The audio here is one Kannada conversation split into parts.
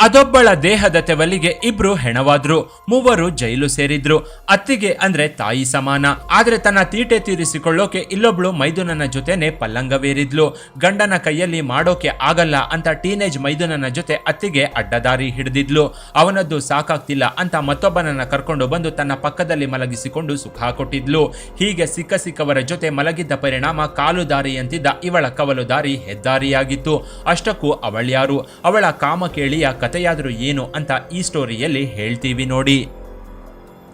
ಅದೊಬ್ಬಳ ದೇಹದ ತೆವಲಿಗೆ ಇಬ್ರು ಹೆಣವಾದ್ರು, ಮೂವರು ಜೈಲು ಸೇರಿದ್ರು. ಅತ್ತಿಗೆ ಅಂದ್ರೆ ತಾಯಿ ಸಮಾನ. ಆದ್ರೆ ತನ್ನ ತೀಟೆ ತೀರಿಸಿಕೊಳ್ಳೋಕೆ ಇಲ್ಲೊಬ್ಳು ಮೈದುನನ ಜೊತೆನೆ ಪಲ್ಲಂಗವೇರಿದ್ಲು. ಗಂಡನ ಕೈಯಲ್ಲಿ ಮಾಡೋಕೆ ಆಗಲ್ಲ ಅಂತ ಟೀನೇಜ್ ಮೈದುನನ ಜೊತೆ ಅತ್ತಿಗೆ ಅಡ್ಡದಾರಿ ಹಿಡಿದಿದ್ಲು. ಅವನದ್ದು ಸಾಕಾಗ್ತಿಲ್ಲ ಅಂತ ಮತ್ತೊಬ್ಬನನ್ನ ಕರ್ಕೊಂಡು ಬಂದು ತನ್ನ ಪಕ್ಕದಲ್ಲಿ ಮಲಗಿಸಿಕೊಂಡು ಸುಖ ಕೊಟ್ಟಿದ್ಲು. ಹೀಗೆ ಸಿಕ್ಕ ಸಿಕ್ಕವರ ಜೊತೆ ಮಲಗಿದ್ದ ಪರಿಣಾಮ ಕಾಲು ದಾರಿಯಂತಿದ್ದ ಇವಳ ಕವಲು ದಾರಿ ಹೆದ್ದಾರಿಯಾಗಿತ್ತು. ಅಷ್ಟಕ್ಕೂ ಅವಳ್ಯಾರು? ಅವಳ ಕಾಮಕೇಳಿಯ ಕಥೆಯಾದರೂ ಏನು ಅಂತ ಈ ಸ್ಟೋರಿಯಲ್ಲಿ ಹೇಳ್ತೀವಿ ನೋಡಿ.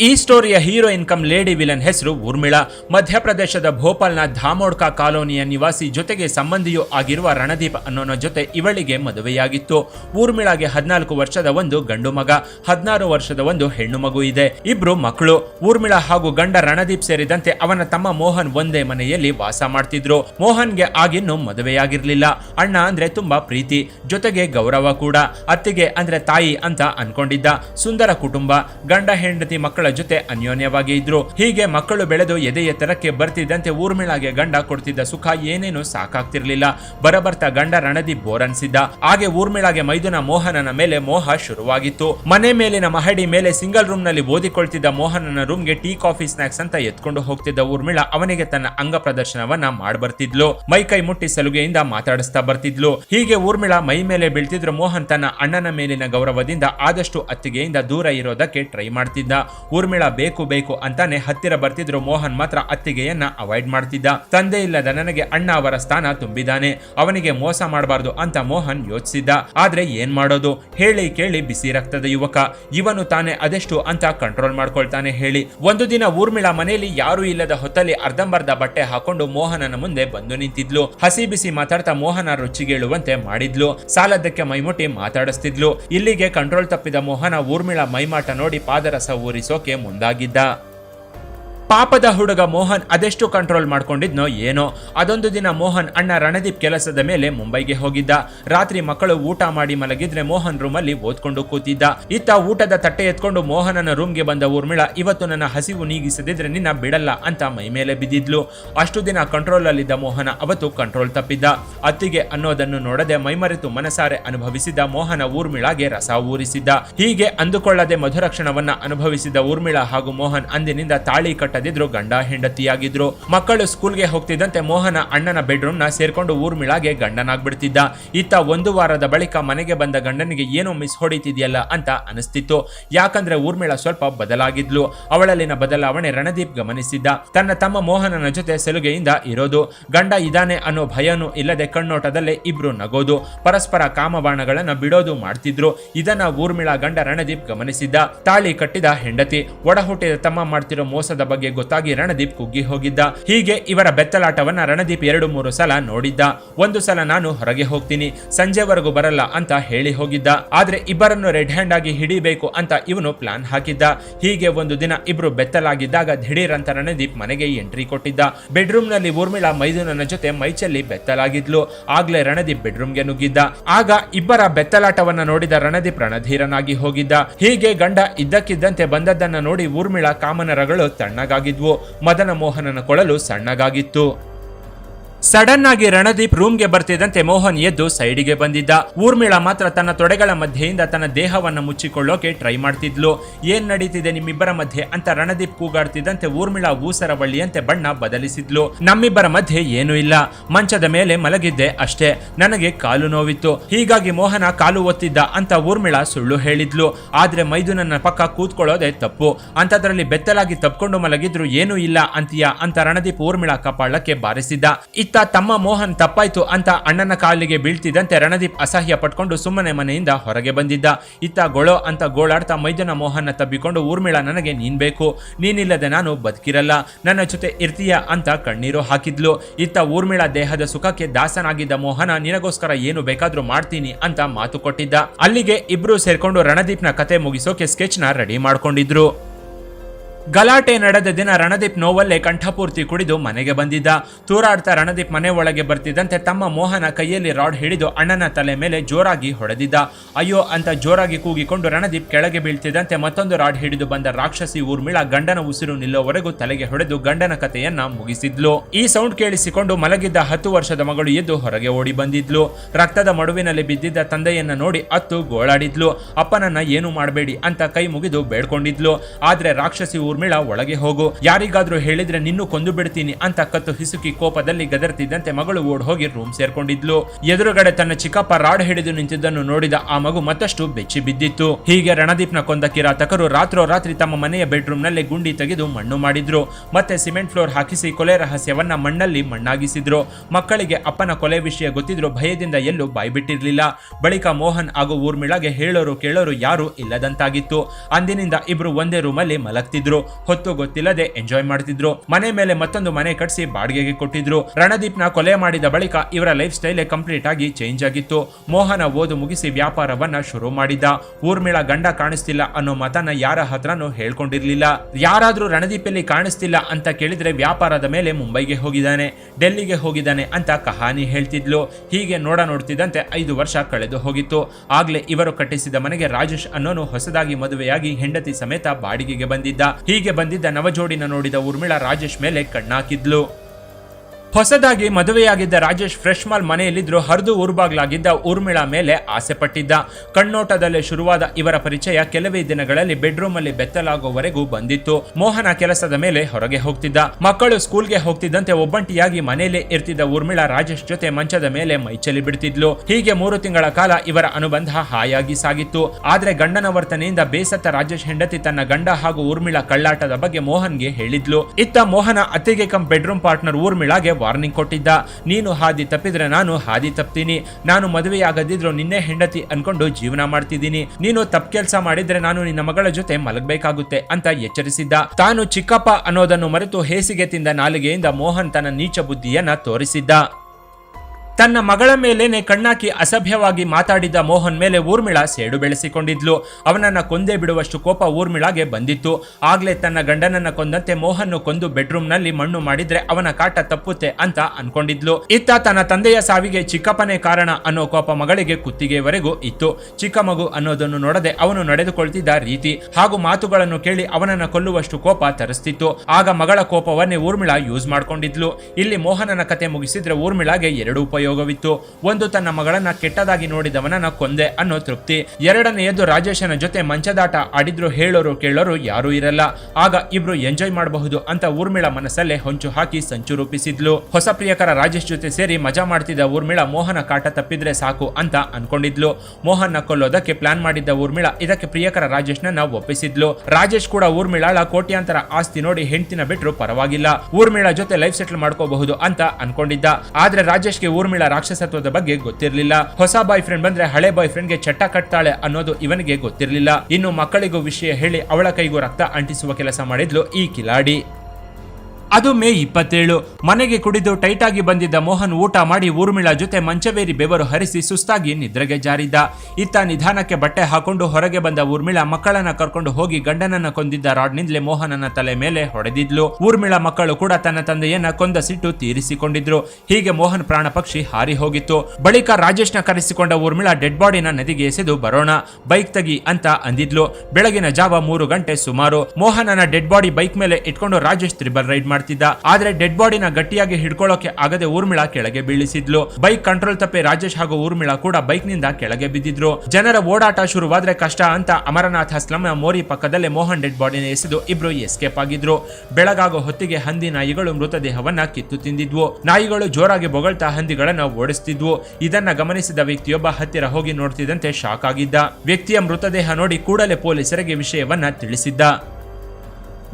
ಈ ಸ್ಟೋರಿಯ ಹೀರೋ ಇನ್ಕಮ್ ಲೇಡಿ ವಿಲನ್ ಹೆಸರು ಊರ್ಮಿಳಾ. ಮಧ್ಯಪ್ರದೇಶದ ಭೋಪಾಲ್ನ ಧಾಮೋಡ್ಕಾ ಕಾಲೋನಿಯ ನಿವಾಸಿ ಜೊತೆಗೆ ಸಂಬಂಧಿಯೂ ಆಗಿರುವ ರಣದೀಪ್ ಅನ್ನೋನ ಜೊತೆ ಇವಳಿಗೆ ಮದುವೆಯಾಗಿತ್ತು. ಊರ್ಮಿಳಾಗೆ ಹದಿನಾಲ್ಕು ವರ್ಷದ ಒಂದು ಗಂಡು ಮಗ, ಹದಿನಾರು ವರ್ಷದ ಒಂದು ಹೆಣ್ಣು ಮಗು ಇದೆ. ಇಬ್ರು ಮಕ್ಕಳು. ಊರ್ಮಿಳಾ ಹಾಗೂ ಗಂಡ ರಣದೀಪ್ ಸೇರಿದಂತೆ ಅವನ ತಮ್ಮ ಮೋಹನ್ ಒಂದೇ ಮನೆಯಲ್ಲಿ ವಾಸ ಮಾಡ್ತಿದ್ರು. ಮೋಹನ್ಗೆ ಆಗಿನ್ನೂ ಮದುವೆಯಾಗಿರ್ಲಿಲ್ಲ. ಅಣ್ಣ ಅಂದ್ರೆ ತುಂಬಾ ಪ್ರೀತಿ, ಜೊತೆಗೆ ಗೌರವ ಕೂಡ. ಅತ್ತಿಗೆ ಅಂದ್ರೆ ತಾಯಿ ಅಂತ ಅನ್ಕೊಂಡಿದ್ದ. ಸುಂದರ ಕುಟುಂಬ. ಗಂಡ ಹೆಂಡತಿ ಮಕ್ಕಳ ಜೊತೆ ಅನ್ಯೋನ್ಯವಾಗಿ ಇದ್ರು. ಹೀಗೆ ಮಕ್ಕಳು ಬೆಳೆದು ಎದೆ ಎತ್ತರಕ್ಕೆ ಬರ್ತಿದ್ದಂತೆ ಊರ್ಮಿಳಾಗೆ ಗಂಡ ಕೊಡ್ತಿದ್ದ ಸುಖ ಏನೇನು ಸಾಕಾಗ್ತಿರ್ಲಿಲ್ಲ. ಬರಬರ್ತಾ ಗಂಡ ರಣದಿ ಬೋರ್ ಅನ್ಸಿದ್ದ ಹಾಗೆ ಊರ್ಮಿಳಾಗೆ ಮೈದುನ ಮೋಹನನ ಮೇಲೆ ಮೋಹ ಶುರುವಾಗಿತ್ತು. ಮನೆ ಮೇಲಿನ ಮಹಡಿ ಮೇಲೆ ಸಿಂಗಲ್ ರೂಮ್ನಲ್ಲಿ ಓದಿಕೊಳ್ತಿದ್ದ ಮೋಹನನ ರೂಮ್ಗೆ ಟೀ, ಕಾಫಿ, ಸ್ನಾಕ್ಸ್ ಅಂತ ಎತ್ಕೊಂಡು ಹೋಗ್ತಿದ್ದ ಊರ್ಮಿಳ ಅವನಿಗೆ ತನ್ನ ಅಂಗ ಪ್ರದರ್ಶನವನ್ನ ಮಾಡ್ಬರ್ತಿದ್ಲು. ಮೈ ಕೈ ಮುಟ್ಟಿ ಸಲುಗೆಯಿಂದ ಮಾತಾಡಿಸ್ತಾ ಬರ್ತಿದ್ಲು. ಹೀಗೆ ಊರ್ಮಿಳ ಮೈ ಮೇಲೆ ಬೀಳ್ತಿದ್ರು ಮೋಹನ್ ತನ್ನ ಅಣ್ಣನ ಮೇಲಿನ ಗೌರವದಿಂದ ಆದಷ್ಟು ಅತ್ತಿಗೆಯಿಂದ ದೂರ ಇರೋದಕ್ಕೆ ಟ್ರೈ ಮಾಡ್ತಿದ್ದ. ಊರ್ಮಿಳ ಬೇಕು ಬೇಕು ಅಂತಾನೆ ಹತ್ತಿರ ಬರ್ತಿದ್ರು ಮೋಹನ್ ಮಾತ್ರ ಅತ್ತಿಗೆಯನ್ನ ಅವಾಯ್ಡ್ ಮಾಡ್ತಿದ್ದ. ತಂದೆ ಇಲ್ಲದ ನನಗೆ ಅಣ್ಣ ಅವರ ಸ್ಥಾನ ತುಂಬಿದಾನೆ. ಅವನಿಗೆ ಮೋಸ ಮಾಡಬಾರ್ದು ಅಂತ ಮೋಹನ್ ಯೋಚಿಸಿದ್ದ. ಆದ್ರೆ ಏನ್ ಮಾಡೋದು? ಹೇಳಿ ಕೇಳಿ ಬಿಸಿ ರಕ್ತದ ಯುವಕ. ಇವನು ತಾನೇ ಅದೆಷ್ಟು ಅಂತ ಕಂಟ್ರೋಲ್ ಮಾಡ್ಕೊಳ್ತಾನೆ ಹೇಳಿ. ಒಂದು ದಿನ ಊರ್ಮಿಳ ಮನೆಯಲ್ಲಿ ಯಾರೂ ಇಲ್ಲದ ಹೊತ್ತಲ್ಲಿ ಅರ್ಧಂಬರ್ಧ ಬಟ್ಟೆ ಹಾಕೊಂಡು ಮೋಹನನ ಮುಂದೆ ಬಂದು ನಿಂತಿದ್ಲು. ಹಸಿ ಬಿಸಿ ಮಾತಾಡ್ತಾ ಮೋಹನ ರುಚಿಗೇಳುವಂತೆ ಮಾಡಿದ್ಲು. ಸಾಲದಕ್ಕೆ ಮೈಮುಟ್ಟಿ ಮಾತಾಡಿಸ್ತಿದ್ಲು. ಇಲ್ಲಿಗೆ ಕಂಟ್ರೋಲ್ ತಪ್ಪಿದ ಮೋಹನ ಊರ್ಮಿಳ ಮೈಮಾಟ ನೋಡಿ ಪಾದರಸ ಊರಿಸೋಕೆ ಮುಂದಾಗಿದ್ದ ಪಾಪದ ಹುಡುಗ ಮೋಹನ್ ಅದೆಷ್ಟು ಕಂಟ್ರೋಲ್ ಮಾಡ್ಕೊಂಡಿದ್ನೋ ಏನೋ. ಅದೊಂದು ದಿನ ಮೋಹನ್ ಅಣ್ಣ ರಣದೀಪ್ ಕೆಲಸದ ಮೇಲೆ ಮುಂಬೈಗೆ ಹೋಗಿದ್ದ. ರಾತ್ರಿ ಮಕ್ಕಳು ಊಟ ಮಾಡಿ ಮಲಗಿದ್ರೆ ಮೋಹನ್ ರೂಮಲ್ಲಿ ಓದ್ಕೊಂಡು ಕೂತಿದ್ದ. ಇತ್ತ ಊಟದ ತಟ್ಟೆ ಎತ್ಕೊಂಡು ಮೋಹನನ ರೂಮ್ಗೆ ಬಂದ ಊರ್ಮಿಳ, ಇವತ್ತು ನನ್ನ ಹಸಿವು ನೀಗಿಸದಿದ್ರೆ ನಿನ್ನ ಬಿಡಲ್ಲ ಅಂತ ಮೈ ಮೇಲೆ ಬಿದ್ದಿದ್ಲು. ಅಷ್ಟು ದಿನ ಕಂಟ್ರೋಲ್ ಅಲ್ಲಿದ್ದ ಮೋಹನ ಅವತ್ತು ಕಂಟ್ರೋಲ್ ತಪ್ಪಿದ್ದ. ಅತ್ತಿಗೆ ಅನ್ನೋದನ್ನು ನೋಡದೆ ಮೈಮರೆತು ಮನಸಾರೆ ಅನುಭವಿಸಿದ ಮೋಹನ ಊರ್ಮಿಳಾಗೆ ರಸ ಊರಿಸಿದ್ದ. ಹೀಗೆ ಅಂದುಕೊಳ್ಳದೆ ಮಧುರಕ್ಷಣವನ್ನ ಅನುಭವಿಸಿದ ಊರ್ಮಿಳ ಹಾಗೂ ಮೋಹನ್ ಅಂದಿನಿಂದ ತಾಳಿ ಕಟ್ಟದಿದ್ರು ಗಂಡ ಹೆಂಡತಿಯಾಗಿದ್ರು. ಮಕ್ಕಳು ಸ್ಕೂಲ್ಗೆ ಹೋಗ್ತಿದ್ದಂತೆ ಮೋಹನ ಅಣ್ಣನ ಬೆಡ್ರೂಮ್ನ ಸೇರ್ಕೊಂಡು ಊರ್ಮಿಳಾಗೆ ಗಂಡನಾಗ್ಬಿಡ್ತಿದ್ದ. ಇತ್ತ ಒಂದು ವಾರದ ಬಳಿಕ ಮನೆಗೆ ಬಂದ ಗಂಡನಿಗೆ ಏನೋ ಮಿಸ್ ಹೊಡಿತಿದ್ಯಲ್ಲ ಅಂತ ಅನಿಸ್ತಿತ್ತು. ಯಾಕಂದ್ರೆ ಊರ್ಮಿಳ ಸ್ವಲ್ಪ ಬದಲಾಗಿದ್ಲು. ಅವಳಲ್ಲಿನ ಬದಲಾವಣೆ ರಣದೀಪ್ ಗಮನಿಸಿದ್ದ. ತನ್ನ ತಮ್ಮ ಮೋಹನನ ಜೊತೆ ಸಲುಗೆಯಿಂದ ಇರೋದು. ಗಂಡ ಇದಾನೆ ಅನ್ನೋ ಭಯನೂ ಇಲ್ಲದೆ ಕಣ್ಣೋಟದಲ್ಲೇ ಇಬ್ರು ನಗೋದು. ಪರಸ್ಪರ ಕಾಮಬಾಣಗಳನ್ನ ಬಿಡೋದು ಮಾಡ್ತಿದ್ರು. ಇದನ್ನ ಊರ್ಮಿಳ ಗಂಡ ರಣದೀಪ್ ಗಮನಿಸಿದ್ದ. ತಾಳಿ ಕಟ್ಟಿದ ಹೆಂಡತಿ. ಒಡಹುಟ್ಟಿದ ತಮ್ಮ ಮಾಡ್ತಿರೋ ಮೋಸದ ಬಗ್ಗೆ ಗೊತ್ತಾಗಿ ರಣದೀಪ್ ಕುಗ್ಗಿ ಹೋಗಿದ್ದ. ಹೀಗೆ ಇವರ ಬೆತ್ತಲಾಟವನ್ನ ರಣದೀಪ್ ಎರಡು ಮೂರು ಸಲ ನೋಡಿದ್ದ. ಒಂದು ಸಲ ನಾನು ಹೊರಗೆ ಹೋಗ್ತೀನಿ, ಸಂಜೆವರೆಗೂ ಬರಲ್ಲ ಅಂತ ಹೇಳಿ ಹೋಗಿದ್ದ. ಆದ್ರೆ ಇಬ್ಬರನ್ನು ರೆಡ್ ಹ್ಯಾಂಡ್ ಆಗಿ ಹಿಡಿಬೇಕು ಅಂತ ಇವನು ಪ್ಲಾನ್ ಹಾಕಿದ್ದ. ಹೀಗೆ ಒಂದು ದಿನ ಇಬ್ರು ಬೆತ್ತಲಾಗಿದ್ದಾಗ ದಿಢೀರ್ ಅಂತ ರಣದೀಪ್ ಮನೆಗೆ ಎಂಟ್ರಿ ಕೊಟ್ಟಿದ್ದ. ಬೆಡ್ರೂಮ್ನಲ್ಲಿ ಊರ್ಮಿಳಾ ಮೈದುನನ ಜೊತೆ ಮೈಚಲ್ಲಿ ಬೆತ್ತಲಾಗಿದ್ಲು. ಆಗ್ಲೇ ರಣದೀಪ್ ಬೆಡ್ರೂಮ್ಗೆ ನುಗ್ಗಿದ್ದ. ಆಗ ಇಬ್ಬರ ಬೆತ್ತಲಾಟವನ್ನ ನೋಡಿದ ರಣದೀಪ್ ರಣಧೀರನಾಗಿ ಹೋಗಿದ್ದ. ಹೀಗೆ ಗಂಡ ಇದ್ದಕ್ಕಿದ್ದಂತೆ ಬಂದದ್ದನ್ನ ನೋಡಿ ಊರ್ಮಿಳಾ ಕಾಮನರಗಳು ತಣ್ಣಗಾಗಿದ್ವು ಮದನ ಮೋಹನನ ಕೊಳಲು ಸಣ್ಣಗಾಗಿತ್ತು. ಸಡನ್ ಆಗಿ ರಣದೀಪ್ ರೂಮ್ಗೆ ಬರ್ತಿದ್ದಂತೆ ಮೋಹನ್ ಎದ್ದು ಸೈಡಿಗೆ ಬಂದಿದ್ದ. ಊರ್ಮಿಳಾ ಮಾತ್ರ ತನ್ನ ತೊಡೆಗಳ ಮಧ್ಯೆಯಿಂದ ತನ್ನ ದೇಹವನ್ನು ಮುಚ್ಚಿಕೊಳ್ಳೋಕೆ ಟ್ರೈ ಮಾಡ್ತಿದ್ಲು. ಏನ್ ನಡೀತಿದೆ ನಿಮ್ಮಿಬ್ಬರ ಮಧ್ಯೆ ಅಂತ ರಣದೀಪ್ ಕೂಗಾಡ್ತಿದ್ದಂತೆ ಊರ್ಮಿಳಾ ಊಸರ ಬಳ್ಳಿಯಂತೆ ಬಣ್ಣ ಬದಲಿಸಿದ್ಲು. ನಮ್ಮಿಬ್ಬರ ಮಧ್ಯೆ ಏನೂ ಇಲ್ಲ. ಮಂಚದ ಮೇಲೆ ಮಲಗಿದ್ದೆ ಅಷ್ಟೇ. ನನಗೆ ಕಾಲು ನೋವಿತ್ತು. ಹೀಗಾಗಿ ಮೋಹನ ಕಾಲು ಒತ್ತಿದ್ದ ಅಂತ ಊರ್ಮಿಳಾ ಸುಳ್ಳು ಹೇಳಿದ್ಲು. ಆದ್ರೆ ಮೈದುನನ್ನ ಪಕ್ಕ ಕೂತ್ಕೊಳ್ಳೋದೇ ತಪ್ಪು. ಅಂತದ್ರಲ್ಲಿ ಬೆತ್ತಲಾಗಿ ತಪ್ಕೊಂಡು ಮಲಗಿದ್ರು ಏನೂ ಇಲ್ಲ ಅಂತೀಯ ಅಂತ ರಣದೀಪ್ ಊರ್ಮಿಳಾ ಕಪಾಳಕ್ಕೆ ಬಾರಿಸಿದ್ದ. ಇತ್ತ ತಮ್ಮ ಮೋಹನ್ ತಪ್ಪಾಯ್ತು ಅಂತ ಅಣ್ಣನ ಕಾಲಿಗೆ ಬೀಳ್ತಿದ್ದಂತೆ ರಣದೀಪ್ ಅಸಹ್ಯ ಪಟ್ಕೊಂಡು ಸುಮ್ಮನೆ ಮನೆಯಿಂದ ಹೊರಗೆ ಬಂದಿದ್ದ. ಇತ್ತ ಗೊಳೋ ಅಂತ ಗೋಳಾಡ್ತಾ ಮೈದನ ಮೋಹನ್ನ ತಬ್ಬಿಕೊಂಡು ಊರ್ಮಿಳ, ನನಗೆ ನೀನ್ ಬೇಕು. ನೀನಿಲ್ಲದೆ ನಾನು ಬದುಕಿರಲ್ಲ. ನನ್ನ ಜೊತೆ ಇರ್ತೀಯ ಅಂತ ಕಣ್ಣೀರು ಹಾಕಿದ್ಲು. ಇತ್ತ ಊರ್ಮಿಳ ದೇಹದ ಸುಖಕ್ಕೆ ದಾಸನಾಗಿದ್ದ ಮೋಹನ, ನಿನಗೋಸ್ಕರ ಏನು ಬೇಕಾದ್ರೂ ಮಾಡ್ತೀನಿ ಅಂತ ಮಾತು ಕೊಟ್ಟಿದ್ದ. ಅಲ್ಲಿಗೆ ಇಬ್ರು ಸೇರ್ಕೊಂಡು ರಣದೀಪ್ನ ಕತೆ ಮುಗಿಸೋಕೆ ಸ್ಕೆಚ್ನ ರೆಡಿ ಮಾಡ್ಕೊಂಡಿದ್ರು. ಗಲಾಟೆ ನಡೆದ ದಿನ ರಣದೀಪ್ ನೋವಲ್ಲೇ ಕಂಠಪೂರ್ತಿ ಕುಡಿದು ಮನೆಗೆ ಬಂದಿದ್ದ. ತೂರಾಡ್ತಾ ರಣದೀಪ್ ಮನೆ ಒಳಗೆ ಬರ್ತಿದ್ದಂತೆ ತಮ್ಮ ಮೋಹನ ಕೈಯಲ್ಲಿ ರಾಡ್ ಹಿಡಿದು ಅಣ್ಣನ ತಲೆ ಮೇಲೆ ಜೋರಾಗಿ ಹೊಡೆದಿದ್ದ. ಅಯ್ಯೋ, ಅಂತ ಜೋರಾಗಿ ಕೂಗಿಕೊಂಡು ರಣದೀಪ್ ಕೆಳಗೆ ಬೀಳ್ತಿದ್ದಂತೆ ಮತ್ತೊಂದು ರಾಡ್ ಹಿಡಿದು ಬಂದ ರಾಕ್ಷಸಿ ಊರ್ಮಿಳ ಗಂಡನ ಉಸಿರು ನಿಲ್ಲೋವರೆಗೂ ತಲೆಗೆ ಹೊಡೆದು ಗಂಡನ ಕಥೆಯನ್ನ ಮುಗಿಸಿದ್ಲು. ಈ ಸೌಂಡ್ ಕೇಳಿಸಿಕೊಂಡು ಮಲಗಿದ್ದ ಹತ್ತು ವರ್ಷದ ಮಗಳು ಎದ್ದು ಹೊರಗೆ ಓಡಿ ಬಂದಿದ್ಲು. ರಕ್ತದ ಮಡುವಿನಲ್ಲಿ ಬಿದ್ದಿದ್ದ ತಂದೆಯನ್ನ ನೋಡಿ ಅತ್ತು ಗೋಳಾಡಿದ್ಲು. ಅಪ್ಪನನ್ನ ಏನು ಮಾಡಬೇಡಿ ಅಂತ ಕೈ ಮುಗಿದು ಬೇಡ್ಕೊಂಡಿದ್ಲು. ಆದ್ರೆ ರಾಕ್ಷಸಿ ಊರ್ಮಿಳ, ಒಳಗೆ ಹೋಗು. ಯಾರಿಗಾದ್ರೂ ಹೇಳಿದ್ರೆ ನಿನ್ನೂ ಕೊಂದು ಬಿಡ್ತೀನಿ ಅಂತ ಕತ್ತು ಹಿಸುಕಿ ಕೋಪದಲ್ಲಿ ಗದರ್ತಿದ್ದಂತೆ ಮಗಳು ಓಡ್ ಹೋಗಿ ರೂಮ್ ಸೇರ್ಕೊಂಡಿದ್ಲು. ಎದುರುಗಡೆ ತನ್ನ ಚಿಕ್ಕಪ್ಪ ರಾಡ್ ಹಿಡಿದು ನಿಂತಿದ್ದನ್ನು ನೋಡಿದ ಆ ಮಗು ಮತ್ತಷ್ಟು ಬೆಚ್ಚಿ ಬಿದ್ದಿತ್ತು. ಹೀಗೆ ರಣದೀಪ್ನ ಕೊಂದ ಕಿರಾತಕರು ರಾತ್ರೋರಾತ್ರಿ ತಮ್ಮ ಮನೆಯ ಬೆಡ್ರೂಮ್ನಲ್ಲಿ ಗುಂಡಿ ತೆಗೆದು ಮಣ್ಣು ಮಾಡಿದ್ರು. ಮತ್ತೆ ಸಿಮೆಂಟ್ ಫ್ಲೋರ್ ಹಾಕಿಸಿ ಕೊಲೆ ರಹಸ್ಯವನ್ನ ಮಣ್ಣಲ್ಲಿ ಮಣ್ಣಾಗಿಸಿದ್ರು. ಮಕ್ಕಳಿಗೆ ಅಪ್ಪನ ಕೊಲೆ ವಿಷಯ ಗೊತ್ತಿದ್ರು ಭಯದಿಂದ ಎಲ್ಲೂ ಬಾಯ್ಬಿಟ್ಟಿರ್ಲಿಲ್ಲ. ಬಳಿಕ ಮೋಹನ್ ಹಾಗೂ ಊರ್ಮಿಳಗೆ ಹೇಳೋರು ಕೇಳೋರು ಯಾರು ಇಲ್ಲದಂತಾಗಿತ್ತು. ಅಂದಿನಿಂದ ಇಬ್ರು ಒಂದೇ ರೂಮಲ್ಲಿ ಮಲಗ್ತಿದ್ರು. ಹೊತ್ತು ಗೊತ್ತಿಲ್ಲದೆ ಎಂಜಾಯ್ ಮಾಡ್ತಿದ್ರು. ಮನೆ ಮೇಲೆ ಮತ್ತೊಂದು ಮನೆ ಕಟ್ಟಿಸಿ ಬಾಡಿಗೆಗೆ ಕೊಟ್ಟಿದ್ರು. ರಣದೀಪ್ನ ಕೊಲೆ ಮಾಡಿದ ಬಳಿಕ ಇವರ ಲೈಫ್ ಸ್ಟೈಲ್ ಕಂಪ್ಲೀಟ್ ಆಗಿ ಚೇಂಜ್ ಆಗಿತ್ತು. ಮೋಹನ ಓದು ಮುಗಿಸಿ ವ್ಯಾಪಾರವನ್ನ ಶುರು ಮಾಡಿದ್ದ ಊರ್ಮಿಳ ಗಂಡ ಕಾಣಿಸ್ತಿಲ್ಲ ಅನ್ನೋ ಮತನ ಯಾರ ಹತ್ರನೂ ಹೇಳ್ಕೊಂಡಿರ್ಲಿಲ್ಲ. ಯಾರಾದ್ರೂ ರಣದೀಪಲ್ಲಿ ಕಾಣಿಸ್ತಿಲ್ಲ ಅಂತ ಕೇಳಿದ್ರೆ ವ್ಯಾಪಾರದ ಮೇಲೆ ಮುಂಬೈಗೆ ಹೋಗಿದ್ದಾನೆ. ಡೆಲ್ಲಿಗೆ ಹೋಗಿದ್ದಾನೆ ಅಂತ ಕಹಾನಿ ಹೇಳ್ತಿದ್ಲು. ಹೀಗೆ ನೋಡ ನೋಡ್ತಿದ್ದಂತೆ ಐದು ವರ್ಷ ಕಳೆದು ಹೋಗಿತ್ತು. ಆಗ್ಲೇ ಇವರು ಕಟ್ಟಿಸಿದ ಮನೆಗೆ ರಾಜೇಶ್ ಅನ್ನೋನು ಹೊಸದಾಗಿ ಮದುವೆಯಾಗಿ ಹೆಂಡತಿ ಸಮೇತ ಬಾಡಿಗೆಗೆ ಬಂದಿದ್ದ. ಹೀಗೆ ಬಂದಿದ್ದ ನವಜೋಡಿನ ನೋಡಿದ ಊರ್ಮಿಳ ರಾಜೇಶ್ ಮೇಲೆ ಕಣ್ಣಾಕಿದ್ಲು. ಹೊಸದಾಗಿ ಮದುವೆಯಾಗಿದ್ದ ರಾಜೇಶ್ ಫ್ರೆಶ್ ಮಾಲ್ ಮನೆಯಲ್ಲಿದ್ರು ಹರಿದು ಊರ್ಬಾಗ್ಲಾಗಿದ್ದ ಊರ್ಮಿಳಾ ಮೇಲೆ ಆಸೆ ಪಟ್ಟಿದ್ದ. ಕಣ್ಣೋಟದಲ್ಲಿ ಶುರುವಾದ ಇವರ ಪರಿಚಯ ಕೆಲವೇ ದಿನಗಳಲ್ಲಿ ಬೆಡ್ರೂಮ್ ಅಲ್ಲಿ ಬೆತ್ತಲಾಗುವವರೆಗೂ ಬಂದಿತ್ತು. ಮೋಹನ ಕೆಲಸದ ಮೇಲೆ ಹೊರಗೆ ಹೋಗ್ತಿದ್ದ. ಮಕ್ಕಳು ಸ್ಕೂಲ್ಗೆ ಹೋಗ್ತಿದ್ದಂತೆ ಒಬ್ಬಂಟಿಯಾಗಿ ಮನೆಯಲ್ಲಿ ಇರ್ತಿದ್ದ ಊರ್ಮಿಳಾ ರಾಜೇಶ್ ಜೊತೆ ಮಂಚದ ಮೇಲೆ ಮೈಚಲಿ ಬಿಡ್ತಿದ್ಲು. ಹೀಗೆ ಮೂರು ತಿಂಗಳ ಕಾಲ ಇವರ ಅನುಬಂಧ ಹಾಯಾಗಿ ಸಾಗಿತ್ತು. ಆದ್ರೆ ಗಂಡನ ವರ್ತನೆಯಿಂದ ಬೇಸತ್ತ ರಾಜೇಶ್ ಹೆಂಡತಿ ತನ್ನ ಗಂಡ ಹಾಗೂ ಊರ್ಮಿಳಾ ಕಳ್ಳಾಟದ ಬಗ್ಗೆ ಮೋಹನ್ಗೆ ಹೇಳಿದ್ಲು. ಇತ್ತ ಮೋಹನ ಅತ್ತಿಗೆ ಕಂ ಬೆಡ್ರೂಮ್ ಪಾರ್ಟ್ನರ್ ಊರ್ಮಿಳಾಗೆ ವಾರ್ನಿಂಗ್ ಕೊಟ್ಟಿದ್ದ. ನೀನು ಹಾದಿ ತಪ್ಪಿದ್ರೆ ನಾನು ಹಾದಿ ತಪ್ತೀನಿ. ನಾನು ಮದುವೆಯಾಗದಿದ್ರು ನಿನ್ನೆ ಹೆಂಡತಿ ಅನ್ಕೊಂಡು ಜೀವನ ಮಾಡ್ತಿದ್ದೀನಿ. ನೀನು ತಪ್ಪು ಕೆಲಸ ಮಾಡಿದ್ರೆ ನಾನು ನಿನ್ನ ಮಗಳ ಜೊತೆ ಮಲಗಬೇಕಾಗುತ್ತೆ ಅಂತ ಎಚ್ಚರಿಸಿದ್ದ. ತಾನು ಚಿಕ್ಕಪ್ಪ ಅನ್ನೋದನ್ನು ಮರೆತು ಹೇಸಿಗೆ ತಿಂದ ನಾಲಿಗೆಯಿಂದ ಮೋಹನ್ ತನ್ನ ನೀಚ ಬುದ್ಧಿಯನ್ನ ತೋರಿಸಿದ್ದ. ತನ್ನ ಮಗಳ ಮೇಲೇನೆ ಕಣ್ಣಾಕಿ ಅಸಭ್ಯವಾಗಿ ಮಾತಾಡಿದ ಮೋಹನ್ ಮೇಲೆ ಊರ್ಮಿಳಾ ಸೇಡು ಬೆಳೆಸಿಕೊಂಡಿದ್ಲು. ಅವನನ್ನ ಕೊಂದೇ ಬಿಡುವಷ್ಟು ಕೋಪ ಊರ್ಮಿಳಾಗೆ ಬಂದಿತ್ತು. ಆಗ್ಲೇ ತನ್ನ ಗಂಡನನ್ನ ಕೊಂದಂತೆ ಮೋಹನ್ ಕೊಂದು ಬೆಡ್ರೂಮ್ನಲ್ಲಿ ಮಣ್ಣು ಮಾಡಿದ್ರೆ ಅವನ ಕಾಟ ತಪ್ಪುತ್ತೆ ಅಂತ ಅನ್ಕೊಂಡಿದ್ಲು. ಇತ್ತ ತನ್ನ ತಂದೆಯ ಸಾವಿಗೆ ಚಿಕ್ಕಪ್ಪನೇ ಕಾರಣ ಅನ್ನೋ ಕೋಪ ಮಗಳಿಗೆ ಕುತ್ತಿಗೆವರೆಗೂ ಇತ್ತು. ಚಿಕ್ಕ ಮಗು ಅನ್ನೋದನ್ನು ನೋಡದೆ ಅವನು ನಡೆದುಕೊಳ್ತಿದ್ದ ರೀತಿ ಹಾಗೂ ಮಾತುಗಳನ್ನು ಕೇಳಿ ಅವನನ್ನ ಕೊಲ್ಲುವಷ್ಟು ಕೋಪ ತರಿಸ್ತಿತ್ತು. ಆಗ ಮಗಳ ಕೋಪವನ್ನೇ ಊರ್ಮಿಳಾ ಯೂಸ್ ಮಾಡ್ಕೊಂಡಿದ್ಲು. ಇಲ್ಲಿ ಮೋಹನನ ಕತೆ ಮುಗಿಸಿದ್ರೆ ಊರ್ಮಿಳಾಗೆ ಎರಡು ಉಪಯೋಗವಿತ್ತು ಒಂದು ತನ್ನ ಮಗಳನ್ನ ಕೆಟ್ಟದಾಗಿ ನೋಡಿದವನನ್ನ ಕೊಂದೆ ಅನ್ನೋ ತೃಪ್ತಿ. ಎರಡನೆಯದು ರಾಜೇಶನ ಜೊತೆ ಮಂಚದಾಟ ಆಡಿದ್ರು ಹೇಳೋರು ಕೇಳೋರು ಯಾರೂ ಇರಲ್ಲ. ಆಗ ಇಬ್ರು ಎಂಜಾಯ್ ಮಾಡಬಹುದು ಅಂತ ಊರ್ಮಿಳ ಮನಸ್ಸಲ್ಲೇ ಹೊಂಚು ಹಾಕಿ ಸಂಚು ರೂಪಿಸಿದ್ಲು. ಹೊಸ ಪ್ರಿಯಕರ ರಾಜೇಶ್ ಜೊತೆ ಸೇರಿ ಮಜಾ ಮಾಡ್ತಿದ್ದ ಊರ್ಮಿಳ ಮೋಹನ ಕಾಟ ತಪ್ಪಿದ್ರೆ ಸಾಕು ಅಂತ ಅನ್ಕೊಂಡಿದ್ಲು. ಮೋಹನ್ನ ಕೊಲ್ಲೋದಕ್ಕೆ ಪ್ಲಾನ್ ಮಾಡಿದ್ದ ಊರ್ಮಿಳ ಇದಕ್ಕೆ ಪ್ರಿಯಕರ ರಾಜೇಶ್ನನ್ನ ಒಪ್ಪಿಸಿದ್ಲು. ರಾಜೇಶ್ ಕೂಡ ಊರ್ಮಿಳಾಳ ಕೋಟ್ಯಾಂತರ ಆಸ್ತಿ ನೋಡಿ ಹೆಂಡ್ತಿನ ಬಿಟ್ರು ಪರವಾಗಿಲ್ಲ. ಊರ್ಮಿಳ ಜೊತೆ ಲೈಫ್ ಸೆಟ್ಲ್ ಮಾಡ್ಕೋಬಹುದು ಅಂತ ಅನ್ಕೊಂಡಿದ್ದ. ಆದ್ರೆ ರಾಜೇಶ್ಗೆ ಊರ್ಮಿಳ ರಾಕ್ಷಸತ್ವದ ಬಗ್ಗೆ ಗೊತ್ತಿರಲಿಲ್ಲ. ಹೊಸ ಬಾಯ್ ಫ್ರೆಂಡ್ ಬಂದ್ರೆ ಹಳೆ ಬಾಯ್ ಫ್ರೆಂಡ್ಗೆ ಚಟ್ಟ ಕಟ್ತಾಳೆ ಅನ್ನೋದು ಇವನಿಗೆ ಗೊತ್ತಿರಲಿಲ್ಲ. ಇನ್ನು ಮಕ್ಕಳಿಗೂ ವಿಷಯ ಹೇಳಿ ಅವಳ ಕೈಗೂ ರಕ್ತ ಅಂಟಿಸುವ ಕೆಲಸ ಮಾಡಿದ್ಲು ಈ ಕಿಲಾಡಿ. ಅದು ಮೇ ಇಪ್ಪತ್ತೇಳು. ಮನೆಗೆ ಕುಡಿದು ಟೈಟಾಗಿ ಬಂದಿದ್ದ ಮೋಹನ್ ಊಟ ಮಾಡಿ ಊರ್ಮಿಳಾ ಜೊತೆ ಮಂಚವೇರಿ ಬೆವರು ಹರಿಸಿ ಸುಸ್ತಾಗಿ ನಿದ್ರೆಗೆ ಜಾರಿದ್ದ. ಇತ್ತ ನಿಧಾನಕ್ಕೆ ಬಟ್ಟೆ ಹಾಕೊಂಡು ಹೊರಗೆ ಬಂದ ಊರ್ಮಿಳಾ ಮಕ್ಕಳನ್ನ ಕರ್ಕೊಂಡು ಹೋಗಿ ಗಂಡನನ್ನ ಕೊಂದಿದ್ದ ರಾಡ್ನಿಂದಲೇ ಮೋಹನನ ತಲೆ ಮೇಲೆ ಹೊಡೆದಿದ್ಲು. ಊರ್ಮಿಳಾ ಮಕ್ಕಳು ಕೂಡ ತನ್ನ ತಂದೆಯನ್ನ ಕೊಂದ ಸಿಟ್ಟು ತೀರಿಸಿಕೊಂಡಿದ್ರು. ಹೀಗೆ ಮೋಹನ್ ಪ್ರಾಣ ಪಕ್ಷಿ ಹಾರಿ ಹೋಗಿತ್ತು. ಬಳಿಕ ರಾಜೇಶ್ನ ಕರೆಸಿಕೊಂಡ ಊರ್ಮಿಳ ಡೆಡ್ ಬಾಡಿನ ನದಿಗೆ ಎಸೆದು ಬರೋಣ, ಬೈಕ್ ತಗಿ ಅಂತ ಅಂದಿದ್ಲು. ಬೆಳಗಿನ ಜಾವ ಮೂರು ಗಂಟೆ ಸುಮಾರು. ಮೋಹನನ ಡೆಡ್ ಬಾಡಿ ಬೈಕ್ ಮೇಲೆ ಇಟ್ಕೊಂಡು ರಾಜೇಶ್ ತ್ರಿಬಲ್ ರೈಡ್ ಮಾಡ್ತಿದ್ದ. ಆದ್ರೆ ಡೆಡ್ ಬಾಡಿನ ಗಟ್ಟಿಯಾಗಿ ಹಿಡ್ಕೊಳ್ಳೋಕೆ ಆಗದೆ ಊರ್ಮಿಳಾ ಕೆಳಗೆ ಬೀಳಿಸಿದ್ಲು. ಬೈಕ್ ಕಂಟ್ರೋಲ್ ತಪ್ಪಿ ರಾಜೇಶ್ ಹಾಗೂ ಊರ್ಮಿಳಾ ಕೂಡ ಬೈಕ್ನಿಂದ ಕೆಳಗೆ ಬಿದ್ದಿದ್ರು. ಜನರ ಓಡಾಟ ಶುರುವಾದ್ರೆ ಕಷ್ಟ ಅಂತ ಅಮರನಾಥ ಸ್ಲಮ್ಯ ಮೋರಿ ಪಕ್ಕದಲ್ಲೇ ಮೋಹನ್ ಡೆಡ್ ಬಾಡಿನ ಎಸೆದು ಇಬ್ರು ಎಸ್ಕೇಪ್ ಆಗಿದ್ರು. ಬೆಳಗಾಗೋ ಹೊತ್ತಿಗೆ ಹಂದಿ ನಾಯಿಗಳು ಮೃತದೇಹವನ್ನ ಕಿತ್ತು ತಿಂದಿದ್ವು. ನಾಯಿಗಳು ಜೋರಾಗಿ ಬೊಗಳ್ತಾ ಹಂದಿಗಳನ್ನ ಓಡಿಸ್ತಿದ್ವು. ಇದನ್ನ ಗಮನಿಸಿದ ವ್ಯಕ್ತಿಯೊಬ್ಬ ಹತ್ತಿರ ಹೋಗಿ ನೋಡ್ತಿದ್ದಂತೆ ಶಾಕ್ ಆಗಿದ್ದ. ವ್ಯಕ್ತಿಯ ಮೃತದೇಹ ನೋಡಿ ಕೂಡಲೇ ಪೊಲೀಸರಿಗೆ ವಿಷಯವನ್ನ ತಿಳಿಸಿದ್ದ.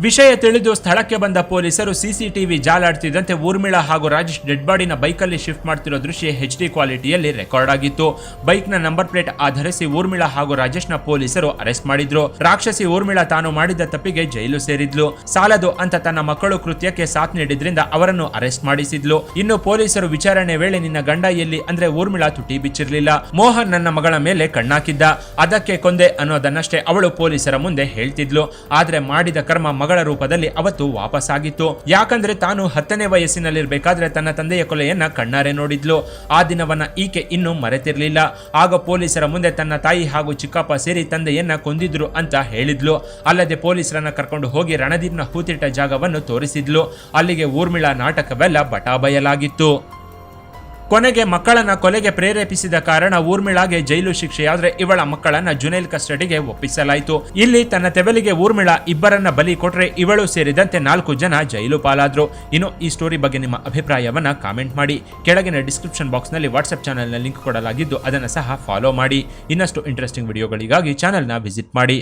ವಿಷಯ ತಿಳಿದು ಸ್ಥಳಕ್ಕೆ ಬಂದ ಪೊಲೀಸರು ಸಿಸಿಟಿವಿ ಜಾಲಾಡ್ತಿದ್ದಂತೆ ಊರ್ಮಿಳ ಹಾಗೂ ರಾಜೇಶ್ ಡೆಡ್ ಬಾಡಿನ ಬೈಕಲ್ಲಿ ಶಿಫ್ಟ್ ಮಾಡ್ತಿರೋ ದೃಶ್ಯ ಹೆಚ್ ಡಿ ಕ್ವಾಲಿಟಿಯಲ್ಲಿ ರೆಕಾರ್ಡ್ ಆಗಿತ್ತು. ಬೈಕ್ನ ನಂಬರ್ ಪ್ಲೇಟ್ ಆಧರಿಸಿ ಊರ್ಮಿಳಾ ಹಾಗೂ ರಾಜೇಶ್ನ ಪೊಲೀಸರು ಅರೆಸ್ಟ್ ಮಾಡಿದ್ರು. ರಾಕ್ಷಸಿ ಊರ್ಮಿಳ ತಾನು ಮಾಡಿದ ತಪ್ಪಿಗೆ ಜೈಲು ಸೇರಿದ್ಲು. ಸಾಲದು ಅಂತ ತನ್ನ ಮಕ್ಕಳು ಕೃತ್ಯಕ್ಕೆ ಸಾಥ್ ನೀಡಿದ್ರಿಂದ ಅವರನ್ನು ಅರೆಸ್ಟ್ ಮಾಡಿಸಿದ್ಲು. ಇನ್ನು ಪೊಲೀಸರು ವಿಚಾರಣೆ ವೇಳೆ ನಿನ್ನ ಗಂಡ ಎಲ್ಲಿ ಅಂದ್ರೆ ಊರ್ಮಿಳಾ ತುಟಿ ಬಿಚ್ಚಿರ್ಲಿಲ್ಲ. ಮೋಹನ್ ನನ್ನ ಮಗಳ ಮೇಲೆ ಕಣ್ಣಾಕಿದ್ದ. ಅದಕ್ಕೆ ಕೊಂದೆ ಅನ್ನೋದನ್ನಷ್ಟೇ ಅವಳು ಪೊಲೀಸರ ಮುಂದೆ ಹೇಳ್ತಿದ್ಲು. ಆದ್ರೆ ಮಾಡಿದ ಕರ್ಮ ಮಗಳ ರೂಪದಲ್ಲಿ ಅವತ್ತು ವಾಪಸ್ಸಾಗಿತ್ತು. ಯಾಕಂದ್ರೆ ತಾನು ಹತ್ತನೇ ವಯಸ್ಸಿನಲ್ಲಿರ್ಬೇಕಾದ್ರೆ ತನ್ನ ತಂದೆಯ ಕೊಲೆಯನ್ನ ಕಣ್ಣಾರೆ ನೋಡಿದ್ಲು. ಆ ದಿನವನ್ನ ಈಕೆ ಇನ್ನೂ ಮರೆತಿರಲಿಲ್ಲ. ಆಗ ಪೊಲೀಸರ ಮುಂದೆ ತನ್ನ ತಾಯಿ ಹಾಗೂ ಚಿಕ್ಕಪ್ಪ ಸೇರಿ ತಂದೆಯನ್ನ ಕೊಂದಿದ್ರು ಅಂತ ಹೇಳಿದ್ಲು. ಅಲ್ಲದೆ ಪೊಲೀಸರನ್ನ ಕರ್ಕೊಂಡು ಹೋಗಿ ರಣದೀಪ್ನ ಹೂತಿಟ್ಟ ಜಾಗವನ್ನು ತೋರಿಸಿದ್ಲು. ಅಲ್ಲಿಗೆ ಊರ್ಮಿಳಾ ನಾಟಕವೆಲ್ಲ ಬಟಾಬಯಲಾಗಿತ್ತು. ಕೊನೆಗೆ ಮಕ್ಕಳನ್ನ ಕೊಲೆಗೆ ಪ್ರೇರೇಪಿಸಿದ ಕಾರಣ ಊರ್ಮಿಳಾಗೆ ಜೈಲು ಶಿಕ್ಷೆಯಾದ್ರೆ ಇವಳ ಮಕ್ಕಳನ್ನ ಜುನೈಲ್ ಕಸ್ಟಡಿಗೆ ಒಪ್ಪಿಸಲಾಯಿತು. ಇಲ್ಲಿ ತನ್ನ ತೆವಲಿಗೆ ಊರ್ಮಿಳಾ ಇಬ್ಬರನ್ನ ಬಲಿ ಕೊಟ್ರೆ ಇವಳು ಸೇರಿದಂತೆ ನಾಲ್ಕು ಜನ ಜೈಲು ಪಾಲಾದ್ರು. ಇನ್ನು ಈ ಸ್ಟೋರಿ ಬಗ್ಗೆ ನಿಮ್ಮ ಅಭಿಪ್ರಾಯವನ್ನ ಕಾಮೆಂಟ್ ಮಾಡಿ. ಕೆಳಗಿನ ಡಿಸ್ಕ್ರಿಪ್ಷನ್ ಬಾಕ್ಸ್ನಲ್ಲಿ ವಾಟ್ಸ್ಆಪ್ ಚಾನಲ್ನ ಲಿಂಕ್ ಕೊಡಲಾಗಿದ್ದು ಅದನ್ನು ಸಹ ಫಾಲೋ ಮಾಡಿ. ಇನ್ನಷ್ಟು ಇಂಟ್ರೆಸ್ಟಿಂಗ್ ವಿಡಿಯೋಗಳಿಗಾಗಿ ಚಾನಲ್ನ ವಿಸಿಟ್ ಮಾಡಿ.